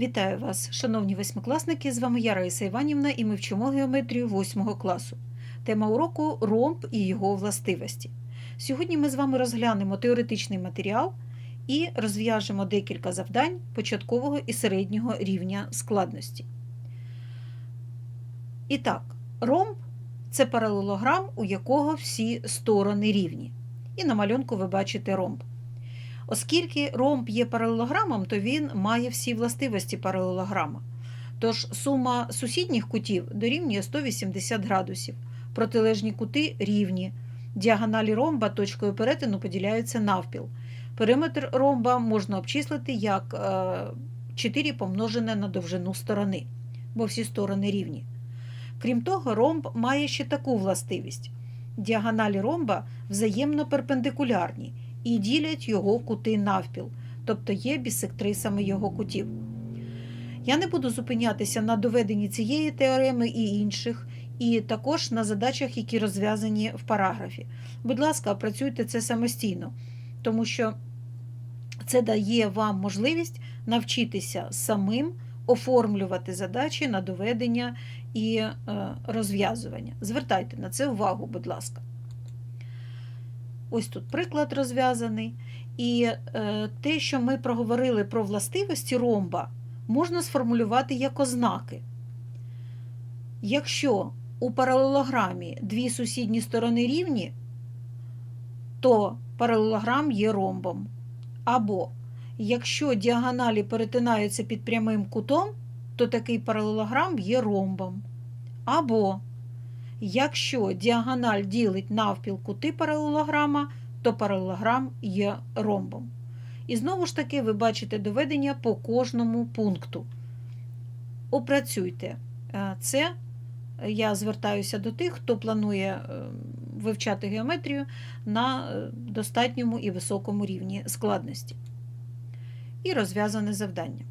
Вітаю вас, шановні восьмикласники! З вами я Раїса Іванівна і ми вчимо геометрію 8 класу. Тема уроку ромб і його властивості. Сьогодні ми з вами розглянемо теоретичний матеріал і розв'яжемо декілька завдань початкового і середнього рівня складності. І так, ромб це паралелограм, у якого всі сторони рівні. І на малюнку ви бачите ромб. Оскільки ромб є паралелограмом, то він має всі властивості паралелограма. Тож сума сусідніх кутів дорівнює 180 градусів, протилежні кути рівні. Діагоналі ромба точкою перетину поділяються навпіл. Периметр ромба можна обчислити як 4 помножене на довжину сторони, бо всі сторони рівні. Крім того, ромб має ще таку властивість: діагоналі ромба взаємно перпендикулярні і ділять його кути навпіл, тобто є бісектрисами його кутів. Я не буду зупинятися на доведенні цієї теореми і інших, і також на задачах, які розв'язані в параграфі. Будь ласка, опрацюйте це самостійно, тому що це дає вам можливість навчитися самим оформлювати задачі на доведення і е, розв'язування. Звертайте на це увагу, будь ласка. Ось тут приклад розв'язаний. І е, те, що ми проговорили про властивості ромба, можна сформулювати як ознаки. Якщо у паралелограмі дві сусідні сторони рівні, то паралелограм є ромбом. Або якщо діагоналі перетинаються під прямим кутом, то такий паралелограм є ромбом. Або Якщо діагональ ділить навпіл кути паралелограма, то паралелограм є ромбом. І знову ж таки, ви бачите доведення по кожному пункту. Опрацюйте це. Я звертаюся до тих, хто планує вивчати геометрію на достатньому і високому рівні складності. І розв'язане завдання.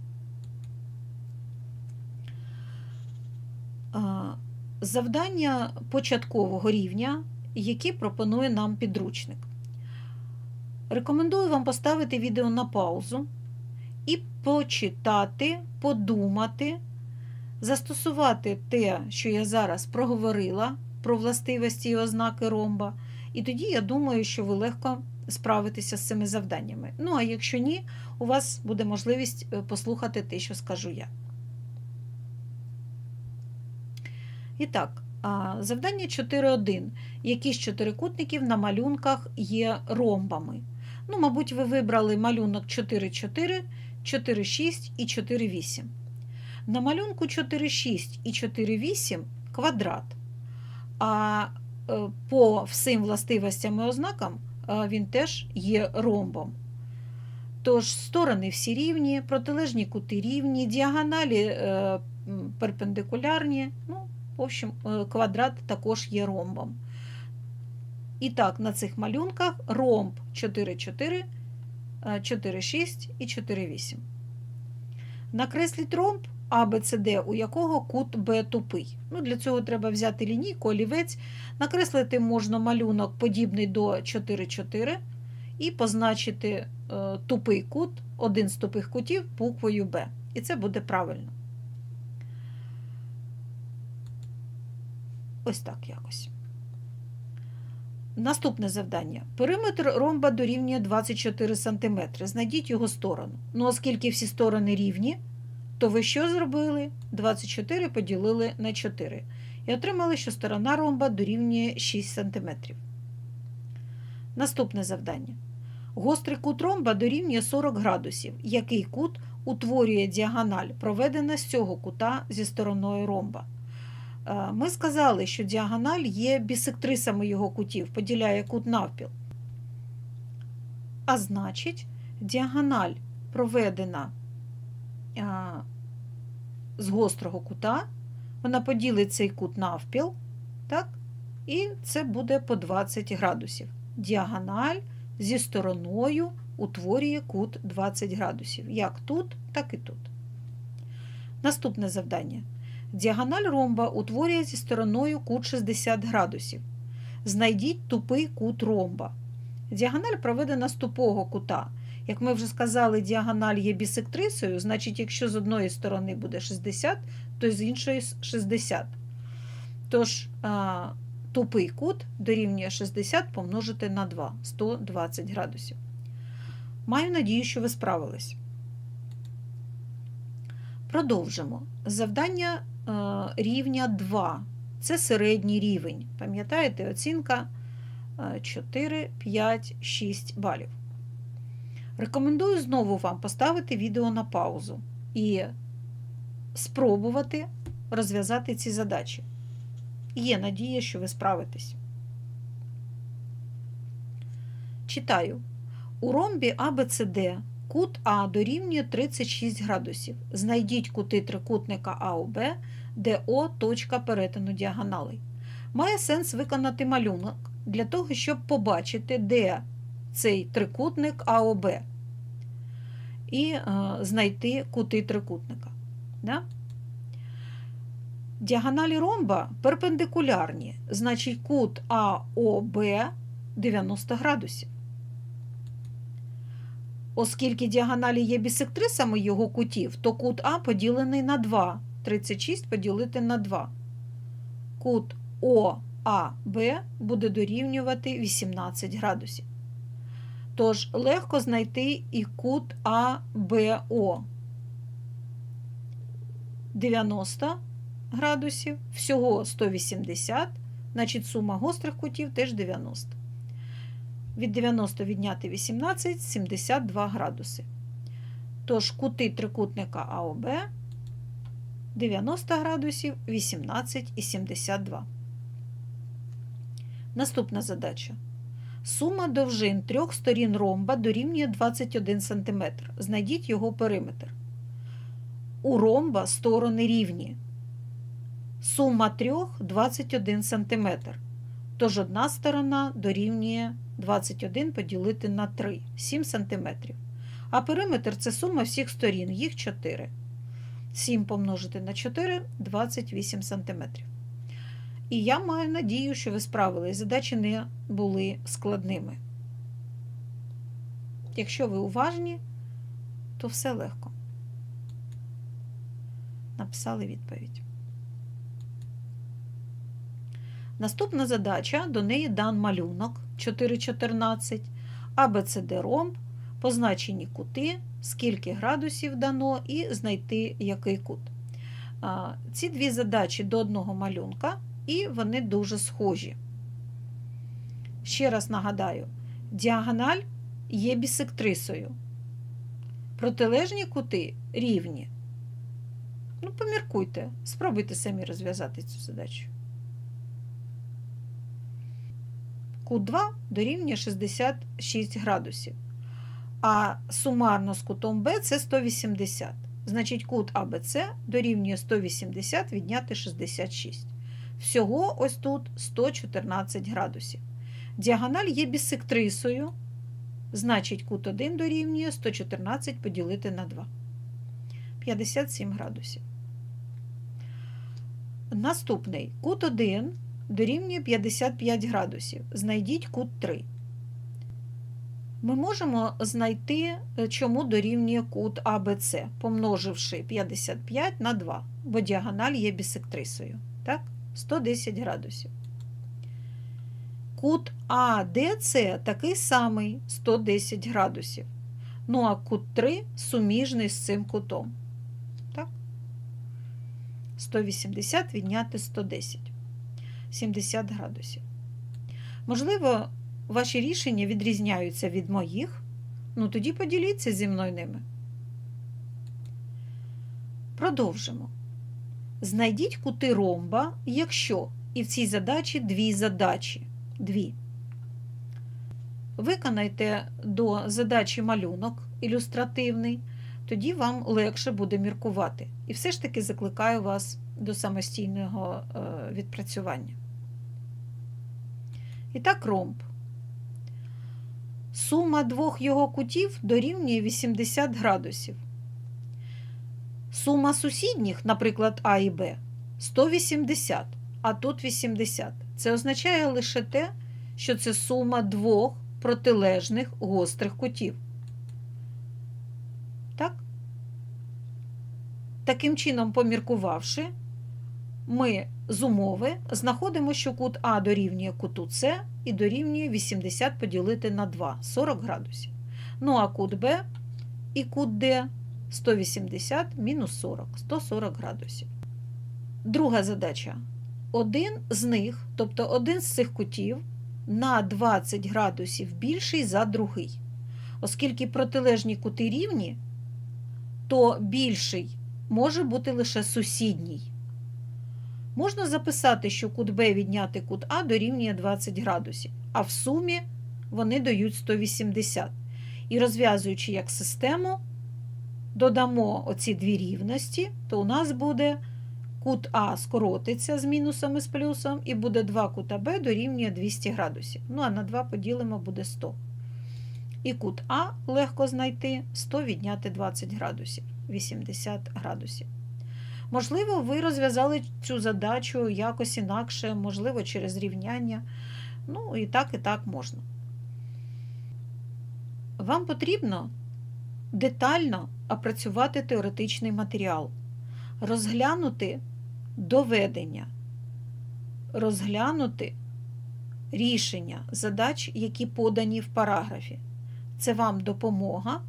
Завдання початкового рівня, які пропонує нам підручник. Рекомендую вам поставити відео на паузу і почитати, подумати, застосувати те, що я зараз проговорила про властивості і ознаки ромба. І тоді я думаю, що ви легко справитеся з цими завданнями. Ну, а якщо ні, у вас буде можливість послухати те, що скажу я. І так, завдання 4.1. Які з чотирикутників на малюнках є ромбами? Ну, мабуть, ви вибрали малюнок 4,4, 4,6 і 4,8. На малюнку 4,6 і 4,8 квадрат. А по всім властивостям і ознакам він теж є ромбом. Тож, сторони всі рівні, протилежні кути рівні, діагоналі перпендикулярні. ну, в общем, квадрат також є ромбом. І так, на цих малюнках ромб 4,4, 4,6 і 4,8. Накресліть ромб ABCD, у якого кут Б тупий. Ну, Для цього треба взяти лінійку, олівець. Накреслити можна малюнок, подібний до 4,4, і позначити тупий кут, один з тупих кутів буквою Б. І це буде правильно. Ось так якось. Наступне завдання. Периметр ромба дорівнює 24 см. Знайдіть його сторону. Ну, оскільки всі сторони рівні, то ви що зробили? 24 поділили на 4. І отримали, що сторона ромба дорівнює 6 см. Наступне завдання. Гострий кут ромба дорівнює 40 градусів. Який кут утворює діагональ, проведена з цього кута зі стороною ромба? Ми сказали, що діагональ є бісектрисами його кутів, поділяє кут навпіл. А значить, діагональ проведена з гострого кута, вона поділить цей кут навпіл, так? і це буде по 20 градусів. Діагональ зі стороною утворює кут 20 градусів. Як тут, так і тут. Наступне завдання. Діагональ ромба утворює зі стороною кут 60 градусів. Знайдіть тупий кут ромба. Діагональ проведена з тупого кута. Як ми вже сказали, діагональ є бісектрисою, значить, якщо з одної сторони буде 60, то з іншої 60. Тож тупий кут дорівнює 60 помножити на 2 120 градусів. Маю надію, що ви справились. Продовжимо. Завдання рівня 2. Це середній рівень. Пам'ятаєте, оцінка е, 4, 5, 6 балів. Рекомендую знову вам поставити відео на паузу і спробувати розв'язати ці задачі. Є надія, що ви справитесь. Читаю. У ромбі ABCD кут А дорівнює 36 градусів. Знайдіть кути трикутника АОБ, де О точка перетину діагоналей. Має сенс виконати малюнок для того, щоб побачити, де цей трикутник АОБ, і е, знайти кути трикутника. Да? Діагоналі ромба перпендикулярні, значить кут АОБ 90 градусів. Оскільки діагоналі є бісектрисами його кутів, то кут А поділений на 2. 36 поділити на 2. Кут ОАБ буде дорівнювати 18 градусів. Тож легко знайти і кут АБО 90 градусів, всього 180, значить сума гострих кутів теж 90. Від 90 відняти 18 72 градуси. Тож кути трикутника АОБ 90 градусів, 18 і 72. Наступна задача. Сума довжин трьох сторін ромба дорівнює 21 см. Знайдіть його периметр. У ромба сторони рівні. Сума трьох 21 см. Тож одна сторона дорівнює 21 поділити на 3 7 см. А периметр це сума всіх сторін, їх 4. 7 помножити на 4 28 см. І я маю надію, що ви справились. Задачі не були складними. Якщо ви уважні, то все легко. Написали відповідь. Наступна задача, до неї дан малюнок 4,14, ABCD ромб, позначені кути, скільки градусів дано, і знайти який кут. Ці дві задачі до одного малюнка, і вони дуже схожі. Ще раз нагадаю, діагональ є бісектрисою. Протилежні кути рівні. Ну, поміркуйте, спробуйте самі розв'язати цю задачу. Кут 2 дорівнює 66 градусів. А сумарно з кутом Б це 180. Значить, кут АБЦ дорівнює 180 відняти 66. Всього ось тут 114 градусів. Діагональ є бісектрисою. Значить, кут 1 дорівнює 114 поділити на 2. 57 градусів. Наступний кут 1 дорівнює 55 градусів. Знайдіть кут 3. Ми можемо знайти, чому дорівнює кут АБЦ, помноживши 55 на 2, бо діагональ є бісектрисою. Так? 110 градусів. Кут АДЦ такий самий 110 градусів. Ну а кут 3 суміжний з цим кутом. Так? 180 відняти 110. 70 градусів. Можливо, ваші рішення відрізняються від моїх. Ну тоді поділіться зі мною ними. Продовжимо. Знайдіть кути ромба, якщо і в цій задачі дві задачі. Дві. Виконайте до задачі малюнок ілюстративний, тоді вам легше буде міркувати. І все ж таки закликаю вас до самостійного відпрацювання. І так, ромб. Сума двох його кутів дорівнює 80 градусів. Сума сусідніх, наприклад, А і Б 180, а тут 80. Це означає лише те, що це сума двох протилежних гострих кутів. Так? Таким чином, поміркувавши, ми з умови знаходимо, що кут А дорівнює куту С і дорівнює 80 поділити на 2 40 градусів. Ну а кут Б і кут Д 180 мінус 40 140 градусів. Друга задача. Один з них, тобто один з цих кутів, на 20 градусів більший за другий. Оскільки протилежні кути рівні, то більший може бути лише сусідній. Можна записати, що кут Б відняти кут А дорівнює 20 градусів, а в сумі вони дають 180. І розв'язуючи як систему, додамо оці дві рівності, то у нас буде кут А скоротиться з мінусом і з плюсом, і буде 2 кута Б дорівнює 200 градусів. Ну а на 2 поділимо буде 100. І кут А легко знайти 100 відняти 20 градусів, 80 градусів. Можливо, ви розв'язали цю задачу якось інакше, можливо, через рівняння. Ну, і так, і так можна. Вам потрібно детально опрацювати теоретичний матеріал, розглянути доведення, розглянути рішення задач, які подані в параграфі. Це вам допомога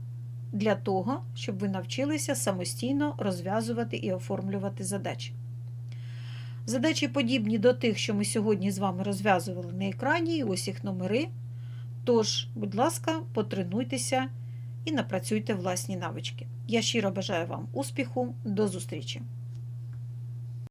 для того, щоб ви навчилися самостійно розв'язувати і оформлювати задачі. Задачі подібні до тих, що ми сьогодні з вами розв'язували на екрані, і ось їх номери. Тож, будь ласка, потренуйтеся і напрацюйте власні навички. Я щиро бажаю вам успіху, до зустрічі!